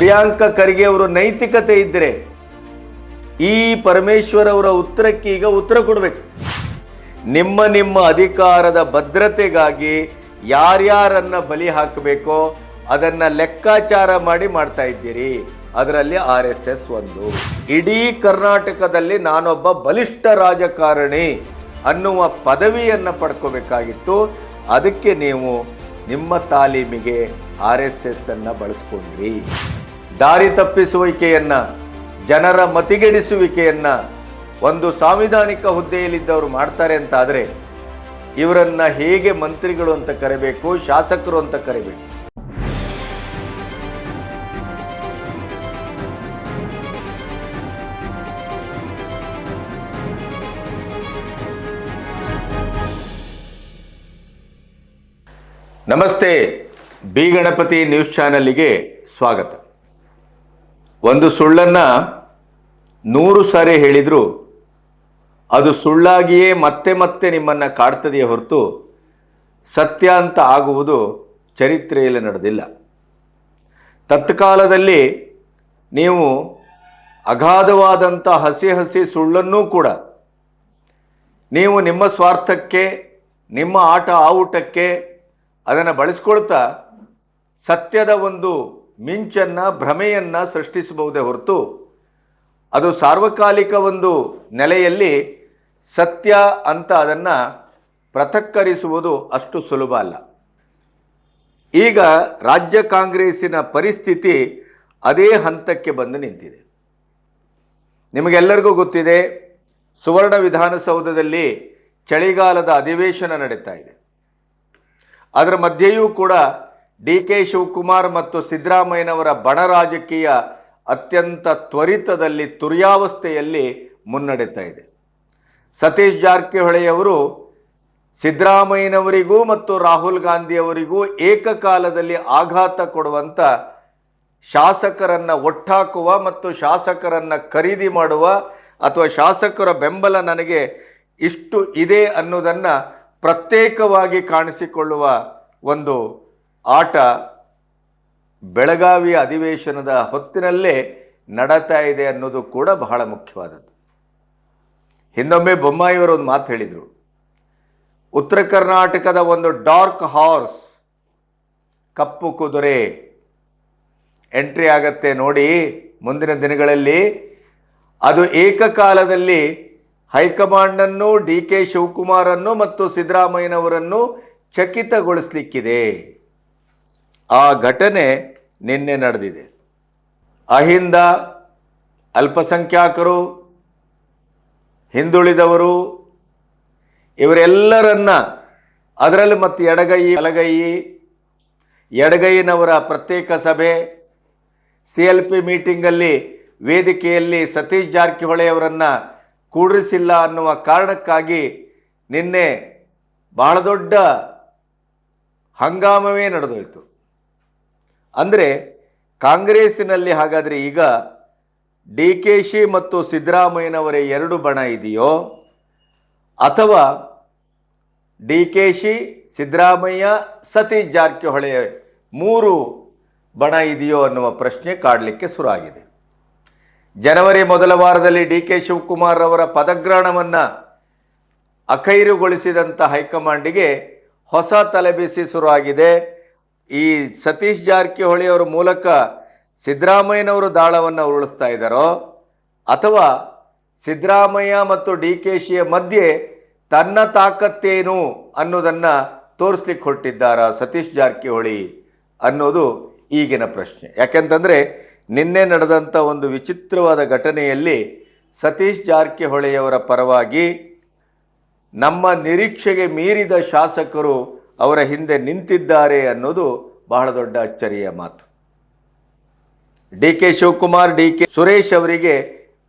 ಪ್ರಿಯಾಂಕ ಖರ್ಗೆ ಅವರು ನೈತಿಕತೆ ಇದ್ದರೆ ಈ ಪರಮೇಶ್ವರ್ ಅವರ ಉತ್ತರಕ್ಕೆ ಈಗ ಉತ್ತರ ಕೊಡಬೇಕು. ನಿಮ್ಮ ನಿಮ್ಮ ಅಧಿಕಾರದ ಭದ್ರತೆಗಾಗಿ ಯಾರ್ಯಾರನ್ನ ಬಲಿ ಹಾಕಬೇಕೋ ಅದನ್ನ ಲೆಕ್ಕಾಚಾರ ಮಾಡಿ ಮಾಡ್ತಾ ಇದ್ದೀರಿ. ಅದರಲ್ಲಿ ಆರ್ ಎಸ್ ಎಸ್ ಒಂದು. ಇಡೀ ಕರ್ನಾಟಕದಲ್ಲಿ ನಾನೊಬ್ಬ ಬಲಿಷ್ಠ ರಾಜಕಾರಣಿ ಅನ್ನುವ ಪದವಿಯನ್ನು ಪಡ್ಕೋಬೇಕಾಗಿತ್ತು. ಅದಕ್ಕೆ ನೀವು ನಿಮ್ಮ ತಾಲೀಮಿಗೆ ಆರ್ ಎಸ್ ಎಸ್ ಅನ್ನ ಬಳಸ್ಕೊಂಡ್ರಿ. ದಾರಿ ತಪ್ಪಿಸುವಿಕೆಯನ್ನ, ಜನರ ಮತಿಗೆಡಿಸುವಿಕೆಯನ್ನ ಒಂದು ಸಾಂವಿಧಾನಿಕ ಹುದ್ದೆಯಲ್ಲಿದ್ದವರು ಮಾಡ್ತಾರೆ ಅಂತ ಆದರೆ ಇವರನ್ನ ಹೇಗೆ ಮಂತ್ರಿಗಳು ಅಂತ ಕರಿಬೇಕು, ಶಾಸಕರು ಅಂತ ಕರಿಬೇಕು? ನಮಸ್ತೆ, ಬಿ ಗಣಪತಿ ನ್ಯೂಸ್ ಚಾನಲ್ಗೆ ಸ್ವಾಗತ. ಒಂದು ಸುಳ್ಳನ್ನ ನೂರು ಸಾರಿ ಹೇಳಿದ್ರು, ಅದು ಸುಳ್ಳಾಗಿಯೇ ಮತ್ತೆ ಮತ್ತೆ ನಿಮ್ಮನ್ನು ಕಾಡ್ತದೆಯೇ ಹೊರತು ಸತ್ಯ ಅಂತ ಆಗುವುದು ಚರಿತ್ರೆಯಲ್ಲಿ ನಡೆದಿಲ್ಲ. ತತ್ಕಾಲದಲ್ಲಿ ನೀವು ಅಗಾಧವಾದಂಥ ಹಸಿ ಹಸಿ ಸುಳ್ಳನ್ನೂ ಕೂಡ ನೀವು ನಿಮ್ಮ ಸ್ವಾರ್ಥಕ್ಕೆ, ನಿಮ್ಮ ಆಟ ಆವುಟಕ್ಕೆ ಅದನ್ನು ಬಳಸ್ಕೊಳ್ತಾ ಸತ್ಯದ ಒಂದು ಮಿಂಚನ್ನು, ಭ್ರಮೆಯನ್ನು ಸೃಷ್ಟಿಸಬಹುದೇ ಹೊರತು ಅದು ಸಾರ್ವಕಾಲಿಕ ಒಂದು ನೆಲೆಯಲ್ಲಿ ಸತ್ಯ ಅಂತ ಅದನ್ನು ಪ್ರಥಕ್ಕರಿಸುವುದು ಅಷ್ಟು ಸುಲಭ ಅಲ್ಲ. ಈಗ ರಾಜ್ಯ ಕಾಂಗ್ರೆಸ್ಸಿನ ಪರಿಸ್ಥಿತಿ ಅದೇ ಹಂತಕ್ಕೆ ಬಂದು ನಿಂತಿದೆ. ನಿಮಗೆಲ್ಲರಿಗೂ ಗೊತ್ತಿದೆ, ಸುವರ್ಣ ವಿಧಾನಸೌಧದಲ್ಲಿ ಚಳಿಗಾಲದ ಅಧಿವೇಶನ ನಡೀತಾ ಇದೆ. ಅದರ ಮಧ್ಯೆಯೂ ಕೂಡ ಡಿ ಕೆ ಶಿವಕುಮಾರ್ ಮತ್ತು ಸಿದ್ದರಾಮಯ್ಯನವರ ಬಣ ರಾಜಕೀಯ ಅತ್ಯಂತ ತ್ವರಿತದಲ್ಲಿ ತುರ್ಯಾವಸ್ಥೆಯಲ್ಲಿ ಮುನ್ನಡೆತಾ ಇದೆ. ಸತೀಶ್ ಜಾರಕಿಹೊಳಿಯವರು ಸಿದ್ದರಾಮಯ್ಯನವರಿಗೂ ಮತ್ತು ರಾಹುಲ್ ಗಾಂಧಿಯವರಿಗೂ ಏಕಕಾಲದಲ್ಲಿ ಆಘಾತ ಕೊಡುವಂಥ ಶಾಸಕರನ್ನು ಒಟ್ಟಾಕುವ ಮತ್ತು ಶಾಸಕರನ್ನು ಖರೀದಿ ಮಾಡುವ ಅಥವಾ ಶಾಸಕರ ಬೆಂಬಲ ನನಗೆ ಇಷ್ಟು ಇದೆ ಅನ್ನೋದನ್ನು ಪ್ರತ್ಯೇಕವಾಗಿ ಕಾಣಿಸಿಕೊಳ್ಳುವ ಒಂದು ಆಟ ಬೆಳಗಾವಿಯ ಅಧಿವೇಶನದ ಹೊತ್ತಿನಲ್ಲೇ ನಡತಾ ಇದೆ ಅನ್ನೋದು ಕೂಡ ಬಹಳ ಮುಖ್ಯವಾದದ್ದು. ಹಿಂದೊಮ್ಮೆ ಬೊಮ್ಮಾಯಿಯವರು ಒಂದು ಮಾತು ಹೇಳಿದರು. ಉತ್ತರ ಕರ್ನಾಟಕದ ಒಂದು ಡಾರ್ಕ್ ಹಾರ್ಸ್, ಕಪ್ಪು ಕುದುರೆ, ಎಂಟ್ರಿ ಆಗತ್ತೆ ನೋಡಿ ಮುಂದಿನ ದಿನಗಳಲ್ಲಿ. ಅದು ಏಕಕಾಲದಲ್ಲಿ ಹೈಕಮಾಂಡನ್ನು ಡಿ ಕೆ ಶಿವಕುಮಾರನ್ನು ಮತ್ತು ಸಿದ್ದರಾಮಯ್ಯನವರನ್ನು ಚಕಿತಗೊಳಿಸಲಿಕ್ಕಿದೆ. ಆ ಘಟನೆ ನಿನ್ನೆ ನಡೆದಿದೆ. ಅಹಿಂದ ಅಲ್ಪಸಂಖ್ಯಾತರು ಹಿಂದುಳಿದವರು, ಇವರೆಲ್ಲರನ್ನ ಅದರಲ್ಲಿ ಮತ್ತು ಎಡಗೈ ಬಲಗೈ ಎಡಗೈನವರ ಪ್ರತ್ಯೇಕ ಸಭೆ, ಸಿ ಎಲ್ ಪಿ ಮೀಟಿಂಗಲ್ಲಿ ವೇದಿಕೆಯಲ್ಲಿ ಸತೀಶ್ ಜಾರಕಿಹೊಳಿ ಅವರನ್ನು ಕೂಡಿಸಿಲ್ಲ ಅನ್ನುವ ಕಾರಣಕ್ಕಾಗಿ ನಿನ್ನೆ ಬಹಳ ದೊಡ್ಡ ಹಂಗಾಮವೇ ನಡೆದೋಯ್ತು. ಅಂದರೆ ಕಾಂಗ್ರೆಸ್ಸಿನಲ್ಲಿ ಹಾಗಾದರೆ ಈಗ ಡಿ ಕೆ ಶಿ ಮತ್ತು ಸಿದ್ದರಾಮಯ್ಯನವರ ಎರಡು ಬಣ ಇದೆಯೋ? ಅಥವಾ D K she, Siddaramaiah, Satish Jarkiholi ಮೂರು ಬಣ ಇದೆಯೋ ಅನ್ನುವ ಪ್ರಶ್ನೆ ಕಾಡಲಿಕ್ಕೆ ಶುರುವಾಗಿದೆ. ಜನವರಿ ಮೊದಲ ವಾರದಲ್ಲಿ ಡಿ ಕೆ ಶಿವಕುಮಾರ್ ಅವರ ಪದಗ್ರಹಣವನ್ನು ಅಖೈರುಗೊಳಿಸಿದಂಥ ಹೈಕಮಾಂಡಿಗೆ ಹೊಸ ತಲೆಬಿಸಿ ಶುರುವಾಗಿದೆ. ಈ ಸತೀಶ್ ಜಾರಕಿಹೊಳಿ ಅವರ ಮೂಲಕ ಸಿದ್ದರಾಮಯ್ಯನವರು ದಾಳವನ್ನು ಉರುಳಿಸ್ತಾ ಇದ್ದಾರೋ, ಅಥವಾ ಸಿದ್ದರಾಮಯ್ಯ ಮತ್ತು ಡಿ ಕೆ ಶಿಯ ಮಧ್ಯೆ ತನ್ನ ತಾಕತ್ತೇನು ಅನ್ನೋದನ್ನು ತೋರಿಸ್ಲಿಕ್ಕೆ ಹೊರಟಿದ್ದಾರಾ ಸತೀಶ್ ಜಾರಕಿಹೊಳಿ ಅನ್ನೋದು ಈಗಿನ ಪ್ರಶ್ನೆ. ಯಾಕೆಂತಂದರೆ, ನಿನ್ನೆ ನಡೆದಂಥ ಒಂದು ವಿಚಿತ್ರವಾದ ಘಟನೆಯಲ್ಲಿ ಸತೀಶ್ ಜಾರಕಿಹೊಳಿಯವರ ಪರವಾಗಿ ನಮ್ಮ ನಿರೀಕ್ಷೆಗೆ ಮೀರಿದ ಶಾಸಕರು ಅವರ ಹಿಂದೆ ನಿಂತಿದ್ದಾರೆ ಅನ್ನೋದು ಬಹಳ ದೊಡ್ಡ ಅಚ್ಚರಿಯ ಮಾತು. D K Shivakumar, D K Suresh ಅವರಿಗೆ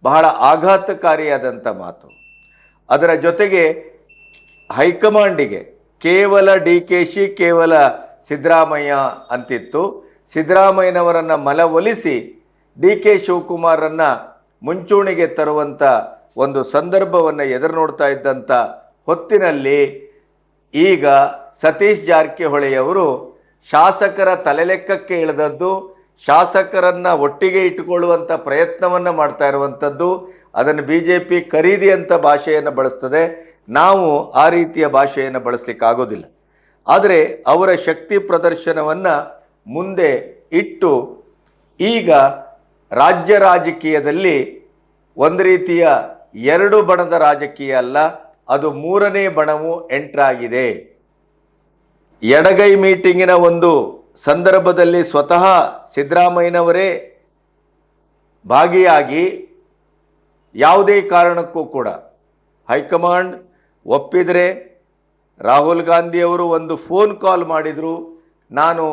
ಬಹಳ ಆಘಾತಕಾರಿಯಾದಂಥ ಮಾತು. ಅದರ ಜೊತೆಗೆ ಹೈಕಮಾಂಡಿಗೆ ಕೇವಲ ಡಿ ಕೆ ಶಿ, ಕೇವಲ ಸಿದ್ದರಾಮಯ್ಯ ಅಂತಿತ್ತು. ಸಿದ್ದರಾಮಯ್ಯನವರನ್ನು ಮಲವೊಲಿಸಿ ಡಿ ಕೆ ಶಿವಕುಮಾರನ್ನು ಮುಂಚೂಣಿಗೆ ತರುವಂಥ ಒಂದು ಸಂದರ್ಭವನ್ನು ಎದುರು ನೋಡ್ತಾ ಇದ್ದಂಥ ಹೊತ್ತಿನಲ್ಲಿ ಈಗ ಸತೀಶ್ ಜಾರಕಿಹೊಳಿಯವರು ಶಾಸಕರ ತಲೆಲೆಕ್ಕಕ್ಕೆ ಇಳಿದದ್ದು, ಶಾಸಕರನ್ನು ಒಟ್ಟಿಗೆ ಇಟ್ಟುಕೊಳ್ಳುವಂಥ ಪ್ರಯತ್ನವನ್ನು ಮಾಡ್ತಾ ಇರುವಂಥದ್ದು, ಅದನ್ನು ಬಿ ಜೆ ಪಿ ಖರೀದಿ ಅಂತ ಭಾಷೆಯನ್ನು ಬಳಸ್ತದೆ. ನಾವು ಆ ರೀತಿಯ ಭಾಷೆಯನ್ನು ಬಳಸಲಿಕ್ಕಾಗೋದಿಲ್ಲ ಆದರೆ ಅವರ ಶಕ್ತಿ ಪ್ರದರ್ಶನವನ್ನು ಮುಂದೆ ಇಟ್ಟು ಈಗ ರಾಜ್ಯ ರಾಜಕೀಯದಲ್ಲಿ ಒಂದು ರೀತಿಯ ಎರಡು ಬಣದ ರಾಜಕೀಯ ಅಲ್ಲ ಅದು ಮೂರನೇ ಬಣವು ಎಂಟ್ರಾಗಿದೆ. ಎಡಗೈ ಮೀಟಿಂಗಿನ ಒಂದು ಸಂದರ್ಭದಲ್ಲಿ ಸ್ವತಃ ಸಿದ್ದರಾಮಯ್ಯನವರೇ ಭಾಗಿಯಾಗಿ ಯಾವುದೇ ಕಾರಣಕ್ಕೂ ಕೂಡ ಹೈಕಮಾಂಡ್ ಒಪ್ಪಿದರೆ ರಾಹುಲ್ ಗಾಂಧಿಯವರು ಒಂದು ಫೋನ್ ಕಾಲ್ ಮಾಡಿದರು, ನಾನು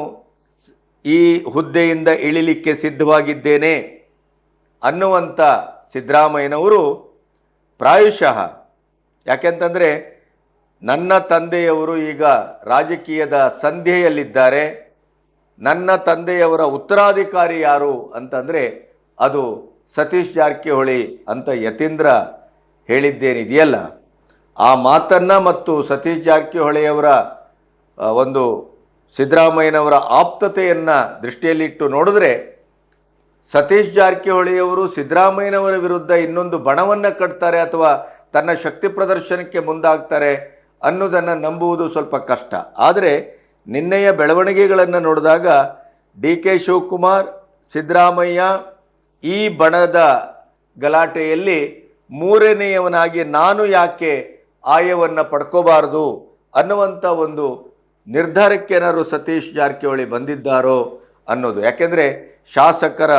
ಈ ಹುದ್ದೆಯಿಂದ ಇಳಿಲಿಕ್ಕೆ ಸಿದ್ಧವಾಗಿದ್ದೇನೆ ಅನ್ನುವಂಥ ಸಿದ್ದರಾಮಯ್ಯನವರು ಪ್ರಾಯಶಃ ಯಾಕೆಂತಂದರೆ ನನ್ನ ತಂದೆಯವರು ಈಗ ರಾಜಕೀಯದ ಸಂಧ್ಯೆಯಲ್ಲಿದ್ದಾರೆ ನನ್ನ ತಂದೆಯವರ ಉತ್ತರಾಧಿಕಾರಿ ಯಾರು ಅಂತಂದರೆ ಅದು ಸತೀಶ್ ಜಾರಕಿಹೊಳಿ ಅಂತ ಯತೀಂದ್ರ ಹೇಳಿದ್ದೇನಿದೆಯಲ್ಲ. ಆ ಮಾತನ್ನು ಮತ್ತು ಸತೀಶ್ ಜಾರಕಿಹೊಳಿಯವರ ಒಂದು ಸಿದ್ದರಾಮಯ್ಯನವರ ಆಪ್ತತೆಯನ್ನು ದೃಷ್ಟಿಯಲ್ಲಿಟ್ಟು ನೋಡಿದ್ರೆ ಸತೀಶ್ ಜಾರಕಿಹೊಳಿಯವರು ಸಿದ್ದರಾಮಯ್ಯನವರ ವಿರುದ್ಧ ಇನ್ನೊಂದು ಬಣವನ್ನು ಕಟ್ತಾರೆ ಅಥವಾ ತನ್ನ ಶಕ್ತಿ ಪ್ರದರ್ಶನಕ್ಕೆ ಮುಂದಾಗ್ತಾರೆ ಅನ್ನೋದನ್ನು ನಂಬುವುದು ಸ್ವಲ್ಪ ಕಷ್ಟ. ಆದರೆ ನಿನ್ನೆಯ ಬೆಳವಣಿಗೆಗಳನ್ನು ನೋಡಿದಾಗ ಡಿ ಕೆ ಶಿವಕುಮಾರ್, ಸಿದ್ದರಾಮಯ್ಯ ಈ ಬಣದ ಗಲಾಟೆಯಲ್ಲಿ ಮೂರನೆಯವನಾಗಿ ನಾನು ಯಾಕೆ ಆಯವನ್ನು ಪಡ್ಕೋಬಾರದು ಅನ್ನುವಂಥ ಒಂದು ನಿರ್ಧಾರಕ್ಕೇನಾದ್ರು ಸತೀಶ್ ಜಾರಕಿಹೊಳಿ ಬಂದಿದ್ದಾರೋ ಅನ್ನೋದು. ಯಾಕೆಂದರೆ ಶಾಸಕರ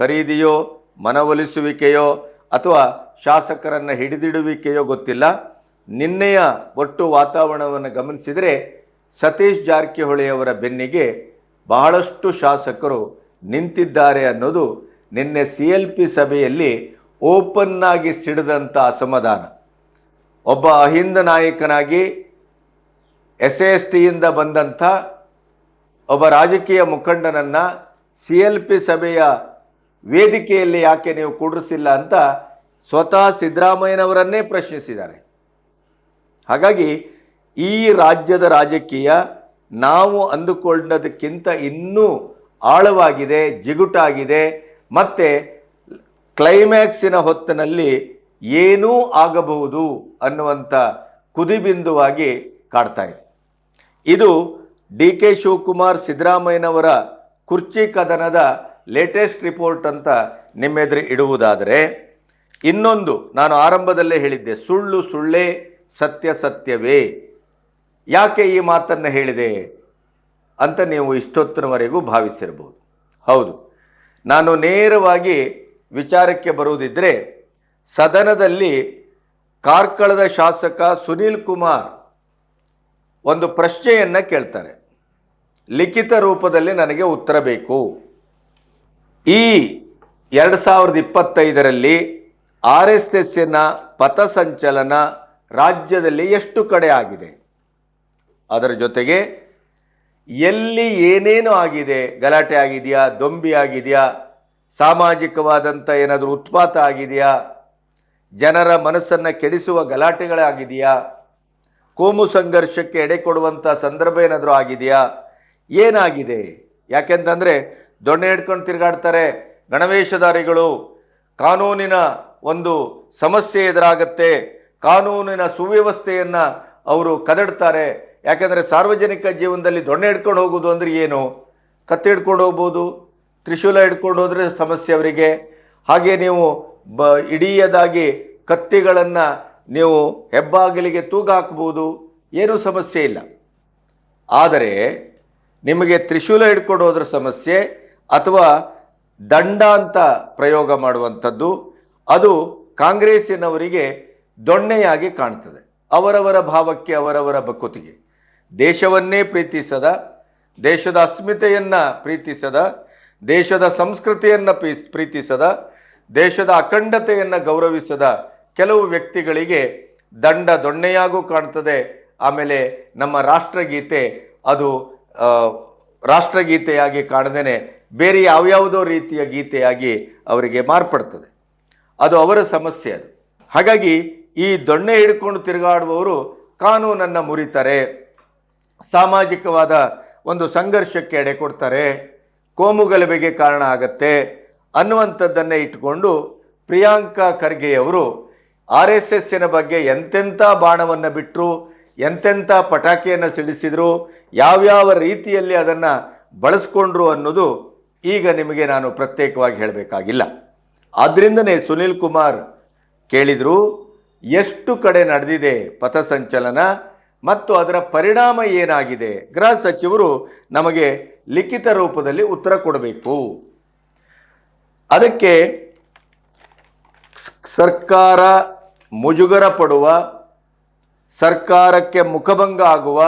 ಖರೀದಿಯೋ, ಮನವೊಲಿಸುವಿಕೆಯೋ ಅಥವಾ ಶಾಸಕರನ್ನು ಹಿಡಿದಿಡುವಿಕೆಯೋ ಗೊತ್ತಿಲ್ಲ. ನಿನ್ನೆಯ ಒಟ್ಟು ವಾತಾವರಣವನ್ನು ಗಮನಿಸಿದರೆ ಸತೀಶ್ ಜಾರಕಿಹೊಳಿಯವರ ಬೆನ್ನಿಗೆ ಬಹಳಷ್ಟು ಶಾಸಕರು ನಿಂತಿದ್ದಾರೆ ಅನ್ನೋದು ನಿನ್ನೆ ಸಿ ಎಲ್ ಪಿ ಸಭೆಯಲ್ಲಿ ಓಪನ್ನಾಗಿ ಸಿಡಿದಂಥ ಅಸಮಾಧಾನ. ಒಬ್ಬ ಅಹಿಂದ ನಾಯಕನಾಗಿ ಎಸ್ ಎಸ್ ಟಿಯಿಂದ ಬಂದಂಥ ಒಬ್ಬ ರಾಜಕೀಯ ಮುಖಂಡನನ್ನು ಸಿ ಎಲ್ ಪಿ ಸಭೆಯ ವೇದಿಕೆಯಲ್ಲಿ ಯಾಕೆ ನೀವು ಕೂಡಿಸಿಲ್ಲ ಅಂತ ಸ್ವತಃ ಸಿದ್ದರಾಮಯ್ಯನವರನ್ನೇ ಪ್ರಶ್ನಿಸಿದ್ದಾರೆ. ಹಾಗಾಗಿ ಈ ರಾಜ್ಯದ ರಾಜಕೀಯ ನಾವು ಅಂದುಕೊಂಡದಕ್ಕಿಂತ ಇನ್ನೂ ಆಳವಾಗಿದೆ, ಜಿಗುಟಾಗಿದೆ, ಮತ್ತು ಕ್ಲೈಮ್ಯಾಕ್ಸಿನ ಹೊತ್ತಿನಲ್ಲಿ ಏನೂ ಆಗಬಹುದು ಅನ್ನುವಂಥ ಕುದಿಬಿಂದುವಾಗಿ ಕಾಡ್ತಾ ಇದೆ. ಇದು ಡಿ ಕೆ ಶಿವಕುಮಾರ್ ಸಿದ್ದರಾಮಯ್ಯನವರ ಕುರ್ಚಿ ಕದನದ ಲೇಟೆಸ್ಟ್ ರಿಪೋರ್ಟ್ ಅಂತ ನಿಮ್ಮೆದುರು ಇಡುವುದಾದರೆ, ಇನ್ನೊಂದು ನಾನು ಆರಂಭದಲ್ಲೇ ಹೇಳಿದ್ದೆ, ಸುಳ್ಳು ಸುಳ್ಳೇ ಸತ್ಯ ಸತ್ಯವೇ. ಯಾಕೆ ಈ ಮಾತನ್ನು ಹೇಳಿದೆ ಅಂತ ನೀವು ಇಷ್ಟೊತ್ತಿನವರೆಗೂ ಭಾವಿಸಿರ್ಬೋದು. ಹೌದು. ನಾನು ನೇರವಾಗಿ ವಿಚಾರಕ್ಕೆ ಬರುವುದಿದ್ದರೆ ಸದನದಲ್ಲಿ ಕಾರ್ಕಳದ ಶಾಸಕ ಸುನೀಲ್ ಕುಮಾರ್ ಒಂದು ಪ್ರಶ್ನೆಯನ್ನು ಕೇಳ್ತಾರೆ. ಲಿಖಿತ ರೂಪದಲ್ಲಿ ನನಗೆ ಉತ್ತರ ಬೇಕು. ಈ ಎರಡು ಸಾವಿರದ ಇಪ್ಪತ್ತೈದರಲ್ಲಿ ಆರ್ ಎಸ್ ಎಸ್ಸಿನ ಪಥಸಂಚಲನ ರಾಜ್ಯದಲ್ಲಿ ಎಷ್ಟು ಕಡೆ ಆಗಿದೆ? ಅದರ ಜೊತೆಗೆ ಎಲ್ಲಿ ಏನೇನು ಆಗಿದೆ? ಗಲಾಟೆ ಆಗಿದೆಯಾ? ದೊಂಬಿ ಆಗಿದೆಯಾ? ಸಾಮಾಜಿಕವಾದಂಥ ಏನಾದರೂ ಉತ್ಪಾತ ಆಗಿದೆಯಾ? ಜನರ ಮನಸ್ಸನ್ನು ಕೆಡಿಸುವ ಗಲಾಟೆಗಳಾಗಿದೆಯಾ ಕೋಮು ಸಂಘರ್ಷಕ್ಕೆ ಎಡೆ ಕೊಡುವಂಥ ಸಂದರ್ಭ ಏನಾದರೂ ಆಗಿದೆಯಾ? ಏನಾಗಿದೆ? ಯಾಕೆಂತಂದರೆ ದೊಣ್ಣೆ ಹಿಡ್ಕೊಂಡು ತಿರುಗಾಡ್ತಾರೆ. ಗಣವೇಶಧಾರಿಗಳು, ಕಾನೂನಿನ ಒಂದು ಸಮಸ್ಯೆ ಎದುರಾಗತ್ತೆ. ಕಾನೂನಿನ ಸುವ್ಯವಸ್ಥೆಯನ್ನು ಅವರು ಕದಡ್ತಾರೆ. ಯಾಕೆಂದರೆ ಸಾರ್ವಜನಿಕ ಜೀವನದಲ್ಲಿ ದೊಣ್ಣೆ ಹಿಡ್ಕೊಂಡು ಹೋಗೋದು ಅಂದರೆ ಏನು? ಕತ್ತೆ ಹಿಡ್ಕೊಂಡು ಹೋಗ್ಬೋದು, ತ್ರಿಶೂಲ ಹಿಡ್ಕೊಂಡು ಹೋದರೆ ಸಮಸ್ಯೆ ಅವರಿಗೆ. ಹಾಗೆ ನೀವು ಬ ಇಡೀಯದಾಗಿ ಕತ್ತಿಗಳನ್ನು ನೀವು ಹೆಬ್ಬಾಗಿಲಿಗೆ ತೂಗ ಹಾಕ್ಬೋದು, ಏನೂ ಸಮಸ್ಯೆ ಇಲ್ಲ. ಆದರೆ, ನಿಮಗೆ ತ್ರಿಶೂಲ ಹಿಡ್ಕೊಂಡು ಹೋದ್ರ ಸಮಸ್ಯೆ ಅಥವಾ ದಂಡ ಅಂತ ಪ್ರಯೋಗ ಮಾಡುವಂಥದ್ದು, ಅದು ಕಾಂಗ್ರೆಸ್ಸಿನವರಿಗೆ ದೊಣ್ಣೆಯಾಗಿ ಕಾಣ್ತದೆ. ಅವರವರ ಭಾವಕ್ಕೆ, ಅವರವರ ಬಕುತಿಗೆ ದೇಶವನ್ನೇ ಪ್ರೀತಿಸದ, ದೇಶದ ಅಸ್ಮಿತೆಯನ್ನು ಪ್ರೀತಿಸದ, ದೇಶದ ಸಂಸ್ಕೃತಿಯನ್ನು ಪ್ರೀ- ಪ್ರೀತಿಸದ, ದೇಶದ ಅಖಂಡತೆಯನ್ನು ಗೌರವಿಸದ ಕೆಲವು ವ್ಯಕ್ತಿಗಳಿಗೆ ದಂಡ ದೊಣ್ಣೆಯಾಗೂ ಕಾಣ್ತದೆ. ಆಮೇಲೆ ನಮ್ಮ ರಾಷ್ಟ್ರಗೀತೆ ಅದು ರಾಷ್ಟ್ರಗೀತೆಯಾಗಿ ಕಾಣದೇನೆ ಬೇರೆ ಯಾವ್ಯಾವುದೋ ರೀತಿಯ ಗೀತೆಯಾಗಿ ಅವರಿಗೆ ಮಾರ್ಪಡ್ತದೆ. ಅದು ಅವರ ಸಮಸ್ಯೆ ಅದು. ಹಾಗಾಗಿ ಈ ದೊಣ್ಣೆ ಹಿಡ್ಕೊಂಡು ತಿರುಗಾಡುವವರು ಕಾನೂನನ್ನು ಮುರಿತಾರೆ, ಸಾಮಾಜಿಕವಾದ ಒಂದು ಸಂಘರ್ಷಕ್ಕೆ ಎಡೆ ಕೊಡ್ತಾರೆ ಕೋಮುಗಲಭೆಗೆ ಕಾರಣ ಆಗತ್ತೆ ಅನ್ನುವಂಥದ್ದನ್ನೇ ಇಟ್ಟುಕೊಂಡು ಪ್ರಿಯಾಂಕಾ ಖರ್ಗೆಯವರು ಆರ್ ಎಸ್ ಎಸ್ಸಿನ ಬಗ್ಗೆ ಎಂತೆಂಥ ಬಾಣವನ್ನು ಬಿಟ್ಟರು ಎಂತೆಂಥ ಪಟಾಕಿಯನ್ನು ಸಿಡಿಸಿದ್ರು, ಯಾವ್ಯಾವ ರೀತಿಯಲ್ಲಿ ಅದನ್ನು ಬಳಸ್ಕೊಂಡ್ರು ಅನ್ನೋದು ಈಗ ನಿಮಗೆ ನಾನು ಪ್ರತ್ಯೇಕವಾಗಿ ಹೇಳಬೇಕಾಗಿಲ್ಲ. ಆದ್ದರಿಂದನೇ ಸುನಿಲ್ ಕುಮಾರ್ ಕೇಳಿದರು, ಎಷ್ಟು ಕಡೆ ನಡೆದಿದೆ ಪಥಸಂಚಲನ ಮತ್ತು ಅದರ ಪರಿಣಾಮ ಏನಾಗಿದೆ? ಗೃಹ ಸಚಿವರು ನಮಗೆ ಲಿಖಿತ ರೂಪದಲ್ಲಿ ಉತ್ತರ ಕೊಡಬೇಕು. ಅದಕ್ಕೆ ಸರ್ಕಾರ ಮುಜುಗರ ಪಡುವ, ಸರ್ಕಾರಕ್ಕೆ ಮುಖಭಂಗ ಆಗುವ,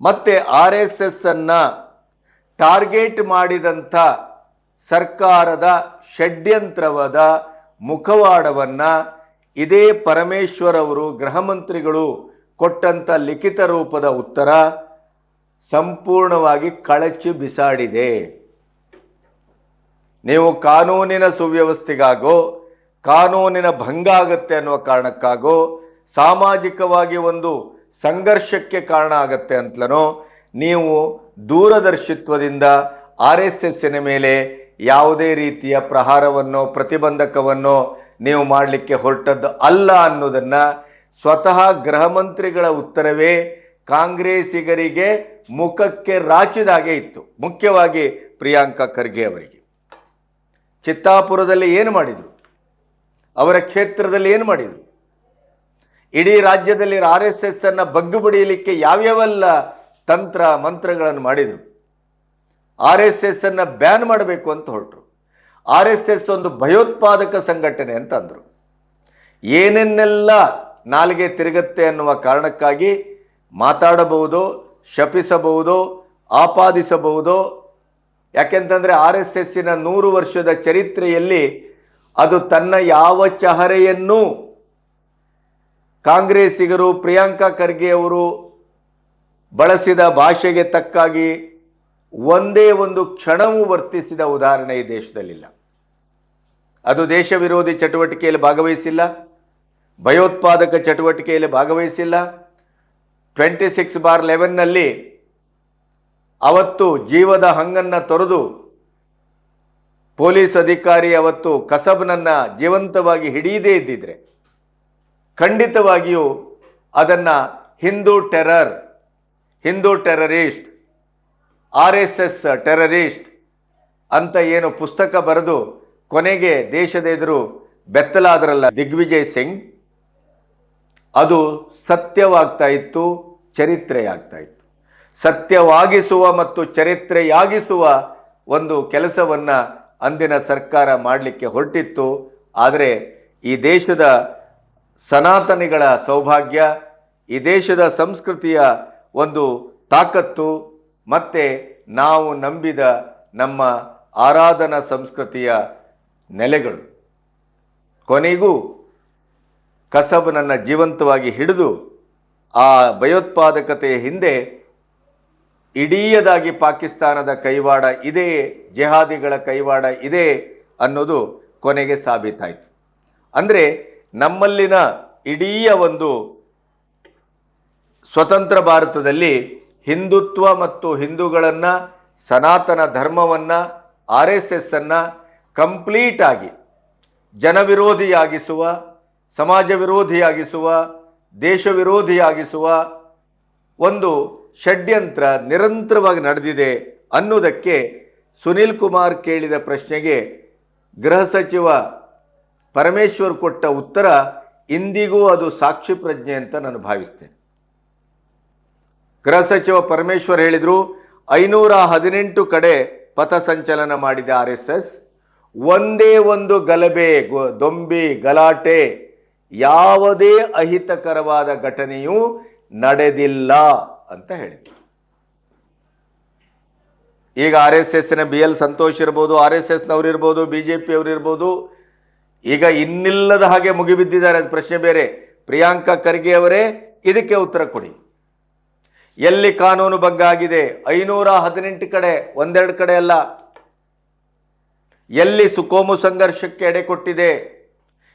ಮತ್ತು ಆರ್ ಎಸ್ ಎಸ್ ಅನ್ನು ಟಾರ್ಗೆಟ್ ಮಾಡಿದಂಥ ಸರ್ಕಾರದ ಷಡ್ಯಂತ್ರವಾದ ಮುಖವಾಡವನ್ನು ಇದೇ ಪರಮೇಶ್ವರ್ ಅವರು ಗೃಹ ಮಂತ್ರಿಗಳು ಕೊಟ್ಟಂಥ ಲಿಖಿತ ರೂಪದ ಉತ್ತರ ಸಂಪೂರ್ಣವಾಗಿ ಕಳಚಿ ಬಿಸಾಡಿದೆ. ನೀವು ಕಾನೂನಿನ ಸುವ್ಯವಸ್ಥೆಗಾಗೋ, ಕಾನೂನಿನ ಭಂಗ ಆಗತ್ತೆ ಅನ್ನುವ ಕಾರಣಕ್ಕಾಗೋ, ಸಾಮಾಜಿಕವಾಗಿ ಒಂದು ಸಂಘರ್ಷಕ್ಕೆ ಕಾರಣ ಆಗತ್ತೆ ಅಂತಲನೋ ನೀವು ದೂರದರ್ಶಿತ್ವದಿಂದ ಆರ್ ಎಸ್ ಎಸ್ಸಿನ ಮೇಲೆ ಯಾವುದೇ ರೀತಿಯ ಪ್ರಹಾರವನ್ನು, ಪ್ರತಿಬಂಧಕವನ್ನು ನೀವು ಮಾಡಲಿಕ್ಕೆ ಹೊರಟದ್ದು ಅಲ್ಲ ಅನ್ನೋದನ್ನು ಸ್ವತಃ ಗೃಹ ಮಂತ್ರಿಗಳ ಉತ್ತರವೇ ಕಾಂಗ್ರೆಸ್ಸಿಗರಿಗೆ ಮುಖಕ್ಕೆ ರಾಚಿದಾಗೆ ಇತ್ತು. ಮುಖ್ಯವಾಗಿ ಪ್ರಿಯಾಂಕಾ ಖರ್ಗೆ ಅವರಿಗೆ. ಚಿತ್ತಾಪುರದಲ್ಲಿ ಏನು ಮಾಡಿದರು? ಅವರ ಕ್ಷೇತ್ರದಲ್ಲಿ ಏನು ಮಾಡಿದರು? ಇಡೀ ರಾಜ್ಯದಲ್ಲಿ ಆರ್ ಎಸ್ ಎಸ್ ಅನ್ನು ಬಗ್ಗುಬಡಿಯಲಿಕ್ಕೆ ಯಾವ್ಯಾವೆಲ್ಲ ತಂತ್ರ ಮಂತ್ರಗಳನ್ನು ಮಾಡಿದರು. ಆರ್ ಎಸ್ ಎಸ್ ಅನ್ನು ಬ್ಯಾನ್ ಮಾಡಬೇಕು ಅಂತ ಹೊರಟರು. ಆರ್ ಎಸ್ ಎಸ್ ಒಂದು ಭಯೋತ್ಪಾದಕ ಸಂಘಟನೆ ಅಂತ ಅಂದರು. ಏನೇನೆಲ್ಲ ನಾಲಿಗೆ ತಿರುಗತ್ತೆ ಅನ್ನುವ ಕಾರಣಕ್ಕಾಗಿ ಮಾತಾಡಬಹುದು, ಶಪಿಸಬಹುದು, ಆಪಾದಿಸಬಹುದು, ಯಾಕೆಂತಂದರೆ ಆರ್ ಎಸ್ ಎಸ್ಸಿನ ನೂರು ವರ್ಷದ ಚರಿತ್ರೆಯಲ್ಲಿ ಅದು ತನ್ನ ಯಾವ ಚಹರೆಯನ್ನೂ ಕಾಂಗ್ರೆಸ್ಸಿಗರು, ಪ್ರಿಯಾಂಕಾ ಖರ್ಗೆ ಅವರು ಬಳಸಿದ ಭಾಷೆಗೆ ತಕ್ಕಾಗಿ ಒಂದೇ ಒಂದು ಕ್ಷಣವೂ ವರ್ತಿಸಿದ ಉದಾಹರಣೆ ಈ ದೇಶದಲ್ಲಿಲ್ಲ. ಅದು ದೇಶ ವಿರೋಧಿ ಚಟುವಟಿಕೆಯಲ್ಲಿ ಭಾಗವಹಿಸಿಲ್ಲ, ಭಯೋತ್ಪಾದಕ ಚಟುವಟಿಕೆಯಲ್ಲಿ ಭಾಗವಹಿಸಿಲ್ಲ. ಟ್ವೆಂಟಿ ಸಿಕ್ಸ್ ಬಾರ್ ಲೆವೆನ್ನಲ್ಲಿ ಅವತ್ತು ಜೀವದ ಹಂಗನ್ನು ತೊರೆದು ಪೊಲೀಸ್ ಅಧಿಕಾರಿ ಅವತ್ತು ಕಸಬ್ನನ್ನು ಜೀವಂತವಾಗಿ ಹಿಡಿಯದೇ ಇದ್ದಿದ್ರೆ ಖಂಡಿತವಾಗಿಯೂ ಅದನ್ನು Hindu terror Hindu terrorist, R S S terrorist ಅಂತ ಏನು ಪುಸ್ತಕ ಬರೆದು ಕೊನೆಗೆ ದೇಶದ ಎದುರು ಬೆತ್ತಲಾದ್ರಲ್ಲ ದಿಗ್ವಿಜಯ್ ಸಿಂಗ್, ಅದು ಸತ್ಯವಾಗ್ತಾ ಇತ್ತು, ಚರಿತ್ರೆಯಾಗ್ತಾ ಇತ್ತು. ಸತ್ಯವಾಗಿಸುವ ಮತ್ತು ಚರಿತ್ರೆಯಾಗಿಸುವ ಒಂದು ಕೆಲಸವನ್ನು ಅಂದಿನ ಸರ್ಕಾರ ಮಾಡಲಿಕ್ಕೆ ಹೊರಟಿತ್ತು. ಆದರೆ ಈ ದೇಶದ ಸನಾತನಿಗಳ ಸೌಭಾಗ್ಯ, ಈ ದೇಶದ ಸಂಸ್ಕೃತಿಯ ಒಂದು ತಾಕತ್ತು, ಮತ್ತು ನಾವು ನಂಬಿದ ನಮ್ಮ ಆರಾಧನಾ ಸಂಸ್ಕೃತಿಯ ನೆಲೆಗಳು. ಕೊನೆಗೂ ಕಸಬನನ್ನು ಜೀವಂತವಾಗಿ ಹಿಡಿದು ಆ ಭಯೋತ್ಪಾದಕತೆಯ ಹಿಂದೆ ಇಡೀಯದಾಗಿ ಪಾಕಿಸ್ತಾನದ ಕೈವಾಡ ಇದೆ, ಜೆಹಾದಿಗಳ ಕೈವಾಡ ಇದೆ ಅನ್ನೋದು ಕೊನೆಗೆ ಸಾಬೀತಾಯಿತು. ಅಂದರೆ ನಮ್ಮಲ್ಲಿನ ಇಡೀ ಒಂದು ಸ್ವತಂತ್ರ ಭಾರತದಲ್ಲಿ ಹಿಂದುತ್ವ ಮತ್ತು ಹಿಂದೂಗಳನ್ನು, ಸನಾತನ ಧರ್ಮವನ್ನು, ಆರ್ ಎಸ್ ಎಸ್ಸನ್ನು ಕಂಪ್ಲೀಟಾಗಿ ಜನವಿರೋಧಿಯಾಗಿಸುವ ಸಮಾಜ ವಿರೋಧಿಯಾಗಿಸುವ ದೇಶ ವಿರೋಧಿಯಾಗಿಸುವ ಒಂದು ಷಡ್ಯಂತ್ರ ನಿರಂತರವಾಗಿ ನಡೆದಿದೆ ಅನ್ನೋದಕ್ಕೆ ಸುನೀಲ್ ಕುಮಾರ್ ಕೇಳಿದ ಪ್ರಶ್ನೆಗೆ ಗೃಹ ಸಚಿವ ಪರಮೇಶ್ವರ್ ಕೊಟ್ಟ ಉತ್ತರ, ಇಂದಿಗೂ ಅದು ಸಾಕ್ಷಿ ಪ್ರಜ್ಞೆ ಅಂತ ನಾನು ಭಾವಿಸ್ತೇನೆ. ಗೃಹ ಸಚಿವ ಪರಮೇಶ್ವರ್ ಹೇಳಿದರು, ಐನೂರ ಹದಿನೆಂಟು ಕಡೆ ಪಥಸಂಚಲನ ಮಾಡಿದೆ ಆರ್ ಎಸ್ ಎಸ್, ಒಂದೇ ಒಂದು ಗಲಭೆ ದೊಂಬಿ, ಗಲಾಟೆ, ಯಾವುದೇ ಅಹಿತಕರವಾದ ಘಟನೆಯೂ ನಡೆದಿಲ್ಲ ಅಂತ ಹೇಳಿದರು. ಈಗ ಆರ್ ಎಸ್ ಎಸ್ನ ಬಿ ಎಲ್ ಸಂತೋಷ್ ಇರ್ಬೋದು, ಆರ್ ಎಸ್ ಎಸ್ನವ್ರು ಇರ್ಬೋದು, ಬಿ ಜೆ ಪಿಯವ್ರು ಇರ್ಬೋದು, ಈಗ ಇನ್ನಿಲ್ಲದ ಹಾಗೆ ಮುಗಿಬಿದ್ದಿದ್ದಾರೆ. ಅದು ಪ್ರಶ್ನೆ ಬೇರೆ. ಪ್ರಿಯಾಂಕಾ ಖರ್ಗೆ ಅವರೇ, ಇದಕ್ಕೆ ಉತ್ತರ ಕೊಡಿ. ಎಲ್ಲಿ ಕಾನೂನು ಭಂಗ ಆಗಿದೆ? ಐನೂರ ಹದಿನೆಂಟು ಕಡೆ, ಒಂದೆರಡು ಕಡೆ ಅಲ್ಲ. ಎಲ್ಲಿ ಸುಕೋಮು ಸಂಘರ್ಷಕ್ಕೆ ಎಡೆ ಕೊಟ್ಟಿದೆ?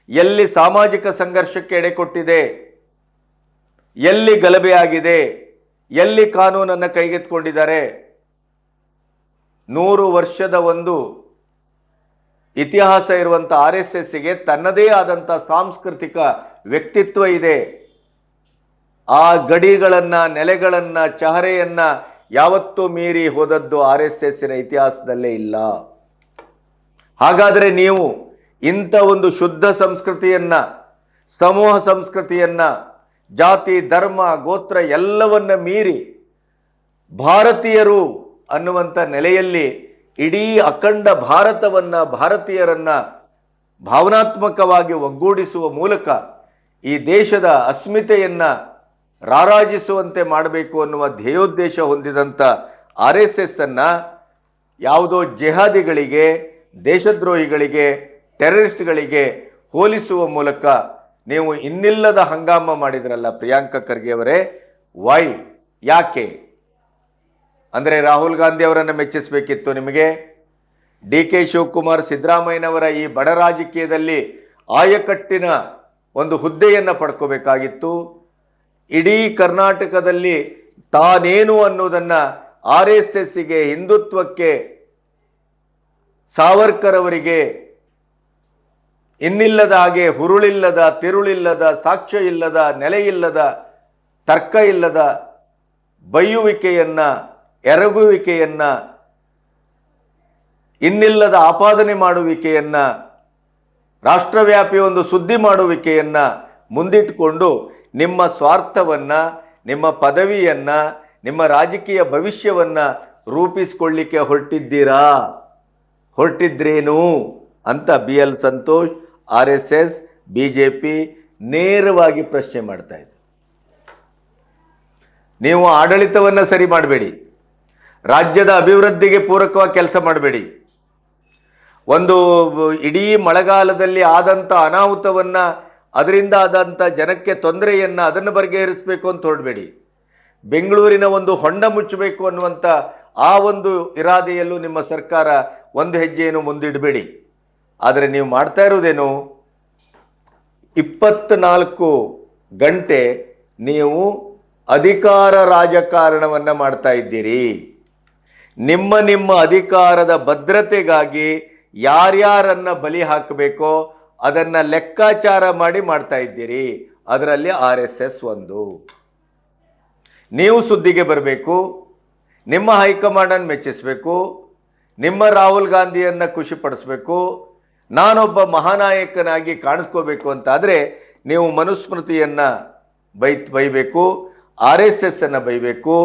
ಎಲ್ಲಿ ಸಾಮಾಜಿಕ ಸಂಘರ್ಷಕ್ಕೆ ಎಡೆ ಕೊಟ್ಟಿದೆ? ಎಲ್ಲಿ ಗಲಭೆ ಆಗಿದೆ? ಎಲ್ಲಿ ಕಾನೂನನ್ನು ಕೈಗೆತ್ಕೊಂಡಿದ್ದಾರೆ ನೂರು ವರ್ಷದ ಒಂದು ಇತಿಹಾಸ ಇರುವಂಥ ಆರ್ ಎಸ್ ಎಸ್ಸಿಗೆ ತನ್ನದೇ ಆದಂಥ ಸಾಂಸ್ಕೃತಿಕ ವ್ಯಕ್ತಿತ್ವ ಇದೆ. ಆ ಗಡಿಗಳನ್ನು, ನೆಲೆಗಳನ್ನು, ಚಹರೆಯನ್ನು ಯಾವತ್ತೂ ಮೀರಿ ಹೋದದ್ದು ಆರ್ ಎಸ್ ಎಸ್ಸಿನ ಇತಿಹಾಸದಲ್ಲೇ ಇಲ್ಲ. ಹಾಗಾದರೆ ನೀವು ಇಂಥ ಒಂದು ಶುದ್ಧ ಸಂಸ್ಕೃತಿಯನ್ನು, ಸಮೂಹ ಸಂಸ್ಕೃತಿಯನ್ನು, ಜಾತಿ, ಧರ್ಮ, ಗೋತ್ರ ಎಲ್ಲವನ್ನ ಮೀರಿ ಭಾರತೀಯರು ಅನ್ನುವಂಥ ನೆಲೆಯಲ್ಲಿ ಇಡೀ ಅಖಂಡ ಭಾರತವನ್ನು ಭಾರತೀಯರನ್ನು ಭಾವನಾತ್ಮಕವಾಗಿ ಒಗ್ಗೂಡಿಸುವ ಮೂಲಕ ಈ ದೇಶದ ಅಸ್ಮಿತೆಯನ್ನು ರಾರಾಜಿಸುವಂತೆ ಮಾಡಬೇಕು ಅನ್ನುವ ಧ್ಯೇಯೋದ್ದೇಶ ಹೊಂದಿದಂಥ ಆರ್ ಎಸ್ ಎಸ್ ಅನ್ನು ಯಾವುದೋ ಜೆಹಾದಿಗಳಿಗೆ, ದೇಶದ್ರೋಹಿಗಳಿಗೆ, ಟೆರರಿಸ್ಟ್ಗಳಿಗೆ ಹೋಲಿಸುವ ಮೂಲಕ ನೀವು ಇನ್ನಿಲ್ಲದ ಹಂಗಾಮ ಮಾಡಿದ್ರಲ್ಲ ಪ್ರಿಯಾಂಕ ಖರ್ಗೆ ಅವರೇ, ವೈ, ಯಾಕೆ? ಅಂದರೆ ರಾಹುಲ್ ಗಾಂಧಿ ಅವರನ್ನು ಮೆಚ್ಚಿಸಬೇಕಿತ್ತು ನಿಮಗೆ? ಡಿ ಕೆ ಶಿವಕುಮಾರ್ ಸಿದ್ದರಾಮಯ್ಯನವರ ಈ ಬಡ ರಾಜಕೀಯದಲ್ಲಿ ಆಯಕಟ್ಟಿನ ಒಂದು ಹುದ್ದೆಯನ್ನು ಪಡ್ಕೋಬೇಕಾಗಿತ್ತು. ಇಡೀ ಕರ್ನಾಟಕದಲ್ಲಿ ತಾನೇನು ಅನ್ನೋದನ್ನು ಆರ್ ಎಸ್ ಎಸ್ಸಿಗೆ ಹಿಂದುತ್ವಕ್ಕೆ ಸಾವರ್ಕರ್ ಅವರಿಗೆ ಇನ್ನಿಲ್ಲದ ಹಾಗೆ ಹುರುಳಿಲ್ಲದ, ತಿರುಳಿಲ್ಲದ, ಸಾಕ್ಷ್ಯ ಇಲ್ಲದ ನೆಲೆಯಿಲ್ಲದ ತರ್ಕ ಇಲ್ಲದ ಬೈಯುವಿಕೆಯನ್ನು, ಎರಗುವಿಕೆಯನ್ನ, ಇನ್ನಿಲ್ಲದ ಆಪಾದನೆ ಮಾಡುವಿಕೆಯನ್ನ, ರಾಷ್ಟ್ರವ್ಯಾಪಿ ಒಂದು ಸುದ್ದಿ ಮಾಡುವಿಕೆಯನ್ನು ಮುಂದಿಟ್ಟುಕೊಂಡು ನಿಮ್ಮ ಸ್ವಾರ್ಥವನ್ನ, ನಿಮ್ಮ ಪದವಿಯನ್ನ, ನಿಮ್ಮ ರಾಜಕೀಯ ಭವಿಷ್ಯವನ್ನ ರೂಪಿಸ್ಕೊಳ್ಳಿಕ್ಕೆ ಹೊರಟಿದ್ದೀರಾ? ಹೊರಟಿದ್ರೇನು? ಅಂತ B L Santosh, R S S, B J P ನೇರವಾಗಿ ಪ್ರಶ್ನೆ ಮಾಡ್ತಾ ಇದೆ ನೀವು ಆಡಳಿತವನ್ನು ಸರಿ ಮಾಡಬೇಡಿ. ರಾಜ್ಯದ ಅಭಿವೃದ್ಧಿಗೆ ಪೂರಕವಾಗಿ ಕೆಲಸ ಮಾಡಬೇಡಿ. ಒಂದು ಇಡೀ ಮಳೆಗಾಲದಲ್ಲಿ ಆದಂಥ ಅನಾಹುತವನ್ನು ಅದರಿಂದ ಆದಂಥ ಜನಕ್ಕೆ ತೊಂದರೆಯನ್ನು ಅದನ್ನು ಬಗೆಹರಿಸಬೇಕು ಅಂತ ಹೊರಡಬೇಡಿ. ಬೆಂಗಳೂರಿನ ಒಂದು ಹೊಂಡ ಮುಚ್ಚಬೇಕು ಅನ್ನುವಂಥ ಆ ಒಂದು ಇರಾದೆಯಲ್ಲೂ ನಿಮ್ಮ ಸರ್ಕಾರ ಒಂದು ಹೆಜ್ಜೆಯನ್ನು ಮುಂದಿಡಬೇಡಿ. ಆದರೆ ನೀವು ಮಾಡ್ತಾ ಇರೋದೇನು? ಇಪ್ಪತ್ನಾಲ್ಕು ಗಂಟೆ ನೀವು ಅಧಿಕಾರ ರಾಜಕಾರಣವನ್ನು ಮಾಡ್ತಾ ಇದ್ದೀರಿ. ನಿಮ್ಮ ನಿಮ್ಮ ಅಧಿಕಾರದ ಭದ್ರತೆಗಾಗಿ ಯಾರ್ಯಾರನ್ನು ಬಲಿ ಹಾಕಬೇಕೋ ಅದನ್ನು ಲೆಕ್ಕಾಚಾರ ಮಾಡಿ ಮಾಡ್ತಾ ಇದ್ದೀರಿ. ಅದರಲ್ಲಿ ಆರ್ ಎಸ್ ಎಸ್ ಒಂದು. ನೀವು ಸುದ್ದಿಗೆ ಬರಬೇಕು, ನಿಮ್ಮ ಹೈಕಮಾಂಡನ್ನು ಮೆಚ್ಚಿಸಬೇಕು, ನಿಮ್ಮ ರಾಹುಲ್ ಗಾಂಧಿಯನ್ನು ಖುಷಿಪಡಿಸ್ಬೇಕು, ನಾನೊಬ್ಬ ಮಹಾನಾಯಕನಾಗಿ ಕಾಣಿಸ್ಕೋಬೇಕು ಅಂತಾದರೆ ನೀವು ಮನುಸ್ಮೃತಿಯನ್ನು ಬೈ ಬೈಬೇಕು, ಆರ್ ಎಸ್ ಎಸ್ ಅನ್ನು ಬೈಬೇಕು,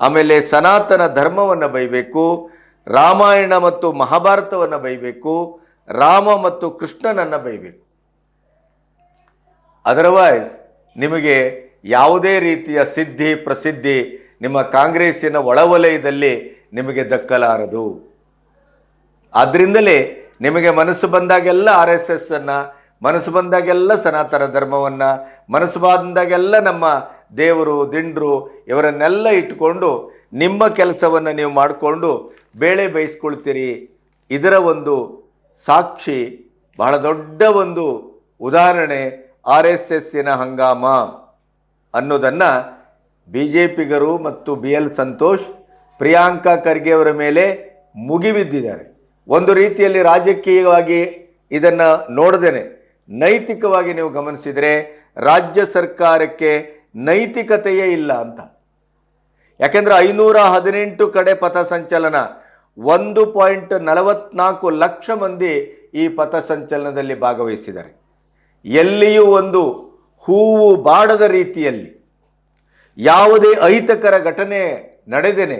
ಆಮೇಲೆ ಸನಾತನ ಧರ್ಮವನ್ನು ಬೈಬೇಕು, ರಾಮಾಯಣ ಮತ್ತು ಮಹಾಭಾರತವನ್ನು ಬೈಬೇಕು ರಾಮ ಮತ್ತು ಕೃಷ್ಣನನ್ನು ಬೈಬೇಕು. ಅದರ್ವೈಸ್ ನಿಮಗೆ ಯಾವುದೇ ರೀತಿಯ ಸಿದ್ಧಿ, ಪ್ರಸಿದ್ಧಿ ನಿಮ್ಮ ಕಾಂಗ್ರೆಸ್ಸಿನ ಒಳವಲಯದಲ್ಲಿ ನಿಮಗೆ ದಕ್ಕಲಾರದು. ಆದ್ದರಿಂದಲೇ ನಿಮಗೆ ಮನಸ್ಸು ಬಂದಾಗೆಲ್ಲ ಆರ್ ಎಸ್ ಎಸ್ ಅನ್ನು, ಮನಸ್ಸು ಬಂದಾಗೆಲ್ಲ ಸನಾತನ ಧರ್ಮವನ್ನು, ಮನಸ್ಸು ಬಂದಾಗೆಲ್ಲ ನಮ್ಮ ದೇವರು, ದಿಂಡ್ರು ಇವರನ್ನೆಲ್ಲ ಇಟ್ಟುಕೊಂಡು ನಿಮ್ಮ ಕೆಲಸವನ್ನು ನೀವು ಮಾಡಿಕೊಂಡು ಬೇಳೆ ಬೇಯಿಸ್ಕೊಳ್ತೀರಿ. ಇದರ ಒಂದು ಸಾಕ್ಷಿ, ಬಹಳ ದೊಡ್ಡ ಒಂದು ಉದಾಹರಣೆ ಆರ್ ಎಸ್ ಎಸ್ಸಿನ ಹಂಗಾಮ ಅನ್ನೋದನ್ನು ಬಿ ಜೆ ಪಿಗರು ಮತ್ತು ಬಿ ಎಲ್ ಸಂತೋಷ್, ಪ್ರಿಯಾಂಕಾ ಖರ್ಗೆ ಅವರ ಮೇಲೆ ಮುಗಿಬಿದ್ದಿದ್ದಾರೆ. ಒಂದು ರೀತಿಯಲ್ಲಿ ರಾಜಕೀಯವಾಗಿ ಇದನ್ನು ನೋಡದೇನೆ. ನೈತಿಕವಾಗಿ ನೀವು ಗಮನಿಸಿದರೆ ರಾಜ್ಯ ಸರ್ಕಾರಕ್ಕೆ ನೈತಿಕತೆಯೇ ಇಲ್ಲ ಅಂತ. ಯಾಕೆಂದ್ರೆ ಐನೂರ ಹದಿನೆಂಟು ಕಡೆ ಪಥಸಂಚಲನ ಒಂದು ಪಾಯಿಂಟ್ ನಲವತ್ನಾಲ್ಕು ಲಕ್ಷ ಮಂದಿ ಈ ಪಥಸಂಚಲನದಲ್ಲಿ ಭಾಗವಹಿಸಿದ್ದಾರೆ. ಎಲ್ಲಿಯೂ ಒಂದು ಹೂವು ಬಾಡದ ರೀತಿಯಲ್ಲಿ ಯಾವುದೇ ಅಹಿತಕರ ಘಟನೆ ನಡೆದೇನೆ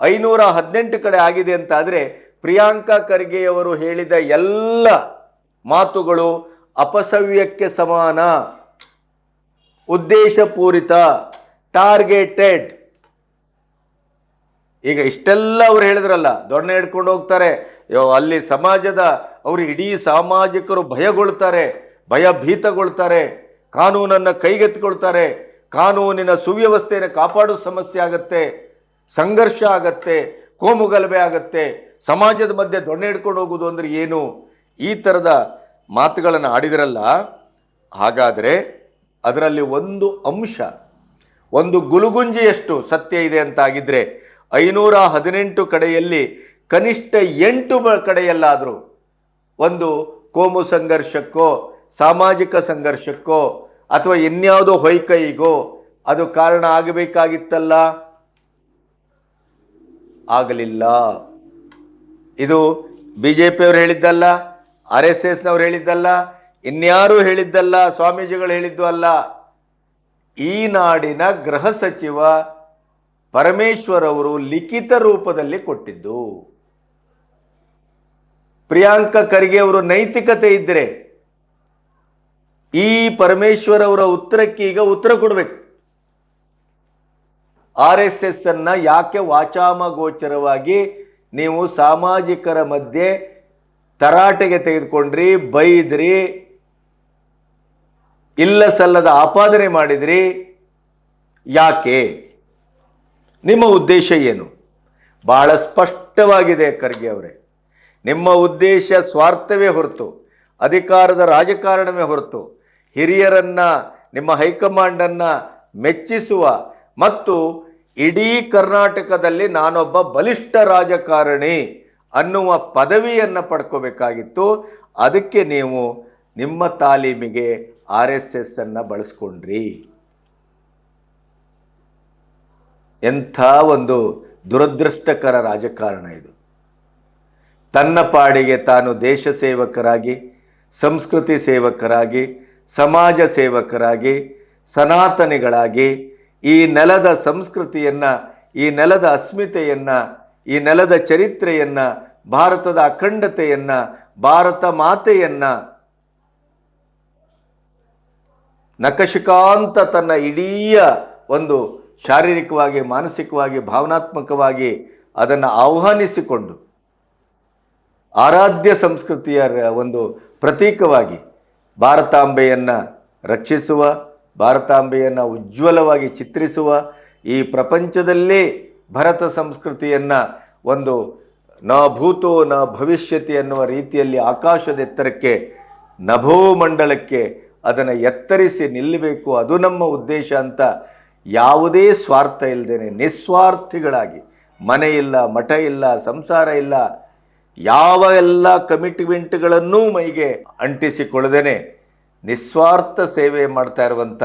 ಐನೂರ ಹದಿನೆಂಟು ಕಡೆ ಆಗಿದೆ ಅಂತ ಆದರೆ ಪ್ರಿಯಾಂಕಾ ಖರ್ಗೆಯವರು ಹೇಳಿದ ಎಲ್ಲ ಮಾತುಗಳು ಅಪಸವ್ಯಕ್ಕೆ ಸಮಾನ, ಉದ್ದೇಶಪೂರಿತ ಟಾರ್ಗೆಟೆಡ್ ಈಗ ಇಷ್ಟೆಲ್ಲ ಅವ್ರು ಹೇಳಿದ್ರಲ್ಲ ದೊಣ್ಣೆ ಹಿಡ್ಕೊಂಡು ಹೋಗ್ತಾರೆ. ಅಲ್ಲಿ ಸಮಾಜದ, ಅವರು ಇಡೀ ಸಾಮಾಜಿಕರು ಭಯಗೊಳ್ತಾರೆ, ಭಯಭೀತಗೊಳ್ತಾರೆ, ಕಾನೂನನ್ನು ಕೈಗೆತ್ತಿಕೊಳ್ತಾರೆ, ಕಾನೂನಿನ ಸುವ್ಯವಸ್ಥೆಯನ್ನು ಕಾಪಾಡೋ ಸಮಸ್ಯೆ ಆಗತ್ತೆ, ಸಂಘರ್ಷ ಆಗತ್ತೆ, ಕೋಮುಗಲಭೆ ಆಗತ್ತೆ, ಸಮಾಜದ ಮಧ್ಯೆ ದೊಣ್ಣೆ ಹಿಡ್ಕೊಂಡು ಹೋಗೋದು ಅಂದರೆ ಏನು? ಈ ಥರದ ಮಾತುಗಳನ್ನು ಆಡಿದ್ರಲ್ಲ, ಹಾಗಾದರೆ ಅದರಲ್ಲಿ ಒಂದು ಅಂಶ, ಒಂದು ಗುಲುಗುಂಜಿಯಷ್ಟು ಸತ್ಯ ಇದೆ ಅಂತಾಗಿದ್ರೆ ಐನೂರ ಹದಿನೆಂಟು ಕಡೆಯಲ್ಲಿ ಕನಿಷ್ಠ ಎಂಟು ಕಡೆಯಲ್ಲಾದರೂ ಒಂದು ಕೋಮು ಸಂಘರ್ಷಕ್ಕೋ, ಸಾಮಾಜಿಕ ಸಂಘರ್ಷಕ್ಕೋ ಅಥವಾ ಇನ್ಯಾವುದೋ ಹೊಯ್ಕೈಗೋ ಅದು ಕಾರಣ ಆಗಬೇಕಾಗಿತ್ತಲ್ಲ? ಆಗಲಿಲ್ಲ. ಇದು ಬಿ ಜೆ ಪಿಯವರು ಹೇಳಿದ್ದಲ್ಲ, ಆರ್ ಎಸ್ ಎಸ್ನವ್ರು ಹೇಳಿದ್ದಲ್ಲ, ಇನ್ಯಾರೂ ಹೇಳಿದ್ದಲ್ಲ, ಸ್ವಾಮೀಜಿಗಳು ಹೇಳಿದ್ದು ಅಲ್ಲ. ಈ ನಾಡಿನ ಗೃಹ ಸಚಿವ ಪರಮೇಶ್ವರ್ ಅವರು ಲಿಖಿತ ರೂಪದಲ್ಲಿ ಕೊಟ್ಟಿದ್ದು. ಪ್ರಿಯಾಂಕ ಖರ್ಗೆ ಅವರು ನೈತಿಕತೆ ಇದ್ದರೆ ಈ ಪರಮೇಶ್ವರ್ ಅವರ ಉತ್ತರಕ್ಕೆ ಈಗ ಉತ್ತರ ಕೊಡಬೇಕು. ಆರ್ ಎಸ್ ಎಸ್ ಅನ್ನ ಯಾಕೆ ವಾಚಾಮಗೋಚರವಾಗಿ ನೀವು ಸಾಮಾಜಿಕರ ಮಧ್ಯೆ ತರಾಟೆಗೆ ತೆಗೆದುಕೊಂಡ್ರಿ, ಬೈದ್ರಿ ಇಲ್ಲ ಸಲ್ಲದ ಆಪಾದನೆ ಮಾಡಿದ್ರಿ, ಯಾಕೆ? ನಿಮ್ಮ ಉದ್ದೇಶ ಏನು? ಬಹಳ ಸ್ಪಷ್ಟವಾಗಿದೆ ಖರ್ಗೆ ಅವರೇ. ನಿಮ್ಮ ಉದ್ದೇಶ ಸ್ವಾರ್ಥವೇ ಹೊರತು, ಅಧಿಕಾರದ ರಾಜಕಾರಣವೇ ಹೊರತು, ಹಿರಿಯರನ್ನು, ನಿಮ್ಮ ಹೈಕಮಾಂಡನ್ನು ಮೆಚ್ಚಿಸುವ ಮತ್ತು ಇಡೀ ಕರ್ನಾಟಕದಲ್ಲಿ ನಾನೊಬ್ಬ ಬಲಿಷ್ಠ ರಾಜಕಾರಣಿ ಅನ್ನುವ ಪದವಿಯನ್ನು ಪಡ್ಕೋಬೇಕಾಗಿತ್ತು. ಅದಕ್ಕೆ ನೀವು ನಿಮ್ಮ ತಾಲೀಮಿಗೆ ಆರ್ ಎಸ್ ಎಸ್ ಅನ್ನು ಬಳಸ್ಕೊಂಡ್ರಿ. ಎಂಥ ಒಂದು ದುರದೃಷ್ಟಕರ ರಾಜಕಾರಣ ಇದು. ತನ್ನ ಪಾಡಿಗೆ ತಾನು ದೇಶ ಸೇವಕರಾಗಿ, ಸಂಸ್ಕೃತಿ ಸೇವಕರಾಗಿ, ಸಮಾಜ ಸೇವಕರಾಗಿ, ಸನಾತನಿಗಳಾಗಿ, ಈ ನೆಲದ ಸಂಸ್ಕೃತಿಯನ್ನು, ಈ ನೆಲದ ಅಸ್ಮಿತೆಯನ್ನು, ಈ ನೆಲದ ಚರಿತ್ರೆಯನ್ನು, ಭಾರತದ ಅಖಂಡತೆಯನ್ನು, ಭಾರತ ಮಾತೆಯನ್ನು ನಕಶಿಕಾಂತ ತನ್ನ ಇಡೀ ಒಂದು ಶಾರೀರಿಕವಾಗಿ, ಮಾನಸಿಕವಾಗಿ, ಭಾವನಾತ್ಮಕವಾಗಿ ಅದನ್ನು ಆಹ್ವಾನಿಸಿಕೊಂಡು ಆರಾಧ್ಯ ಸಂಸ್ಕೃತಿಯ ಒಂದು ಪ್ರತೀಕವಾಗಿ ಭಾರತಾಂಬೆಯನ್ನು ರಕ್ಷಿಸುವ, ಭಾರತಾಂಬೆಯನ್ನು ಉಜ್ವಲವಾಗಿ ಚಿತ್ರಿಸುವ ಈ ಪ್ರಪಂಚದಲ್ಲೇ ಭರತ ಸಂಸ್ಕೃತಿಯನ್ನು ಒಂದು ನ ಭೂತೋ ನ ಭವಿಷ್ಯತಿ ಅನ್ನುವ ರೀತಿಯಲ್ಲಿ ಆಕಾಶದ ಎತ್ತರಕ್ಕೆ ನಭೋಮಂಡಲಕ್ಕೆ ಅದನ್ನು ಎತ್ತರಿಸಿ ನಿಲ್ಲಬೇಕು. ಅದು ನಮ್ಮ ಉದ್ದೇಶ ಅಂತ ಯಾವುದೇ ಸ್ವಾರ್ಥ ಇಲ್ಲದೇನೆ ನಿಸ್ವಾರ್ಥಿಗಳಾಗಿ, ಮನೆ ಇಲ್ಲ, ಮಠ ಇಲ್ಲ, ಸಂಸಾರ ಇಲ್ಲ, ಯಾವ ಎಲ್ಲ ಕಮಿಟ್ಮೆಂಟ್ಗಳನ್ನೂ ಮೈಗೆ ಅಂಟಿಸಿಕೊಳ್ಳದೇನೆ ನಿಸ್ವಾರ್ಥ ಸೇವೆ ಮಾಡ್ತಾ ಇರುವಂಥ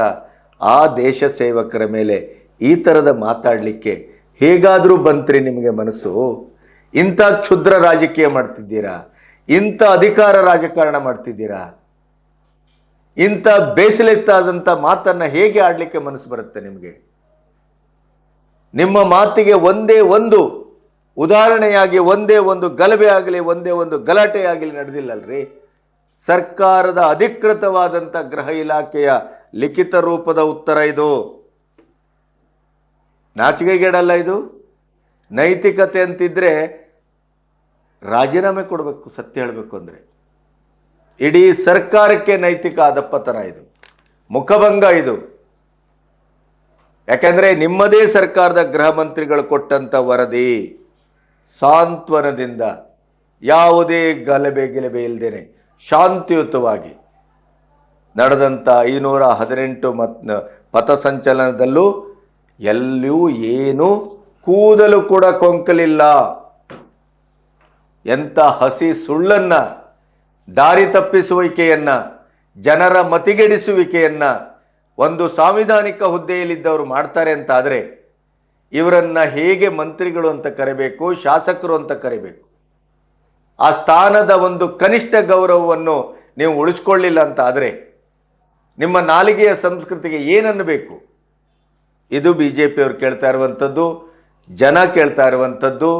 ಆ ದೇಶ ಸೇವಕರ ಮೇಲೆ ಈ ಥರದ ಮಾತಾಡಲಿಕ್ಕೆ ಹೇಗಾದರೂ ಬಂತ್ರಿ ನಿಮಗೆ ಮನಸ್ಸು. ಇಂಥ ಕ್ಷುದ್ರ ರಾಜಕೀಯ ಮಾಡ್ತಿದ್ದೀರಾ? ಇಂಥ ಅಧಿಕಾರ ರಾಜಕಾರಣ ಮಾಡ್ತಿದ್ದೀರಾ? ಇಂಥ ಬೇಸಲೆತ್ತಾದಂಥ ಮಾತನ್ನು ಹೇಗೆ ಆಡಲಿಕ್ಕೆ ಮನಸ್ಸು ಬರುತ್ತೆ ನಿಮಗೆ? ನಿಮ್ಮ ಮಾತಿಗೆ ಒಂದೇ ಒಂದು ಉದಾಹರಣೆಯಾಗಿ, ಒಂದೇ ಒಂದು ಗಲಭೆ ಆಗಲಿ, ಒಂದೇ ಒಂದು ಗಲಾಟೆ ಆಗಲಿ ನಡೆದಿಲ್ಲಲ್ರಿ? ಸರ್ಕಾರದ ಅಧಿಕೃತವಾದಂಥ ಗೃಹ ಇಲಾಖೆಯ ಲಿಖಿತ ರೂಪದ ಉತ್ತರ ಇದು. ನಾಚಿಕೆಗೇಡಲ್ಲ ಇದು? ನೈತಿಕತೆ ಅಂತಿದ್ರೆ ರಾಜೀನಾಮೆ ಕೊಡಬೇಕು, ಸತ್ಯ ಹೇಳಬೇಕು ಅಂದರೆ. ಇಡೀ ಸರ್ಕಾರಕ್ಕೆ ನೈತಿಕ ಅಧಪ್ಪತನ ಇದು. ಮುಖಭಂಗ ಇದು. ಯಾಕೆಂದರೆ ನಿಮ್ಮದೇ ಸರ್ಕಾರದ ಗೃಹ ಮಂತ್ರಿಗಳು ಕೊಟ್ಟಂಥ ವರದಿ ಸಾಂತ್ವನದಿಂದ ಯಾವುದೇ ಗಲಭೆ ಗಿಲಭೆ ಇಲ್ಲದೇನೆ ಶಾಂತಿಯುತವಾಗಿ ನಡೆದಂಥ ಐನೂರ ಹದಿನೆಂಟು ಮತ್ ಪಥಸಂಚಲನದಲ್ಲೂ ಎಲ್ಲಿಯೂ ಏನು ಕೂದಲು ಕೂಡ ಕೊಂಕಲಿಲ್ಲ. ಎಂಥ ಹಸಿ ಸುಳ್ಳನ್ನ ದಾರಿ ತಪ್ಪಿಸುವಿಕೆಯನ್ನ, ಜನರ ಮತಿಗೆಡಿಸುವಿಕೆಯನ್ನ ಒಂದು ಸಾಂವಿಧಾನಿಕ ಹುದ್ದೆಯಲ್ಲಿದ್ದವರು ಮಾಡ್ತಾರೆ ಅಂತ ಆದರೆ ಇವರನ್ನ ಹೇಗೆ ಮಂತ್ರಿಗಳು ಅಂತ ಕರಿಬೇಕು, ಶಾಸಕರು ಅಂತ ಕರಿಬೇಕು? ಆ ಸ್ಥಾನದ ಒಂದು ಕನಿಷ್ಠ ಗೌರವವನ್ನು ನೀವು ಉಳಿಸ್ಕೊಳ್ಳಿಲ್ಲ ಅಂತ ಆದರೆ ನಿಮ್ಮ ನಾಲಿಗೆಯ ಸಂಸ್ಕೃತಿಗೆ ಏನನ್ನಬೇಕು ಇದು ಬಿ ಜೆ ಪಿಯವರು ಕೇಳ್ತಾ ಇರುವಂಥದ್ದು ಜನ ಕೇಳ್ತಾ ಇರುವಂಥದ್ದು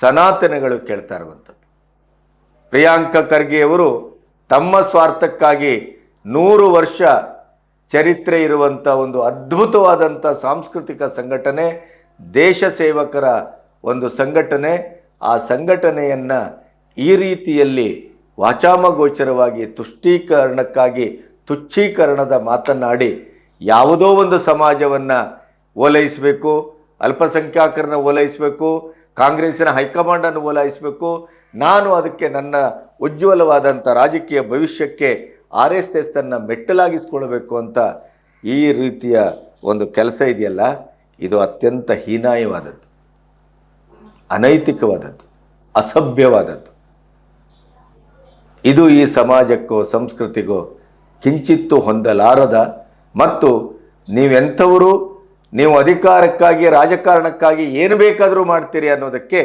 ಸನಾತನಗಳು ಕೇಳ್ತಾ ಇರುವಂಥದ್ದು ಪ್ರಿಯಾಂಕ ಖರ್ಗೆಯವರು ತಮ್ಮ ಸ್ವಾರ್ಥಕ್ಕಾಗಿ ನೂರು ವರ್ಷ ಚರಿತ್ರೆ ಇರುವಂಥ ಒಂದು ಅದ್ಭುತವಾದಂಥ ಸಾಂಸ್ಕೃತಿಕ ಸಂಘಟನೆ, ದೇಶ ಸೇವಕರ ಒಂದು ಸಂಘಟನೆ. ಆ ಸಂಘಟನೆಯನ್ನು ಈ ರೀತಿಯಲ್ಲಿ ವಾಚಾಮಗೋಚರವಾಗಿ, ತುಷ್ಟೀಕರಣಕ್ಕಾಗಿ, ತುಚ್ಛೀಕರಣದ ಮಾತನಾಡಿ ಯಾವುದೋ ಒಂದು ಸಮಾಜವನ್ನು ಓಲೈಸಬೇಕು ಅಲ್ಪಸಂಖ್ಯಾತರನ್ನ ಓಲೈಸಬೇಕು ಕಾಂಗ್ರೆಸ್ಸಿನ ಹೈಕಮಾಂಡನ್ನು ಓಲಾಯಿಸಬೇಕು. ನಾನು ಅದಕ್ಕೆ ನನ್ನ ಉಜ್ವಲವಾದಂಥ ರಾಜಕೀಯ ಭವಿಷ್ಯಕ್ಕೆ ಆರ್ ಎಸ್ ಎಸ್ ಅನ್ನು ಮೆಟ್ಟಲಾಗಿಸ್ಕೊಳ್ಬೇಕು ಅಂತ ಈ ರೀತಿಯ ಒಂದು ಕೆಲಸ ಇದೆಯಲ್ಲ, ಇದು ಅತ್ಯಂತ ಹೀನಾಯವಾದದ್ದು, ಅನೈತಿಕವಾದದ್ದು, ಅಸಭ್ಯವಾದದ್ದು. ಇದು ಈ ಸಮಾಜಕ್ಕೋ, ಸಂಸ್ಕೃತಿಗೋ ಕಿಂಚಿತ್ತು ಹೊಂದಲಾರದ ಮತ್ತು ನೀವೆಂಥವರು ನೀವು ಅಧಿಕಾರಕ್ಕಾಗಿ ರಾಜಕಾರಣಕ್ಕಾಗಿ ಏನು ಬೇಕಾದರೂ ಮಾಡ್ತೀರಿ ಅನ್ನೋದಕ್ಕೆ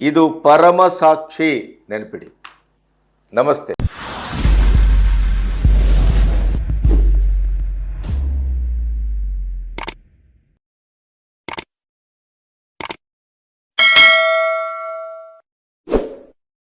ಇದು ಪರಮ ಸಾಕ್ಷಿ ನೆನಪಿಡಿ. ನಮಸ್ತೆ.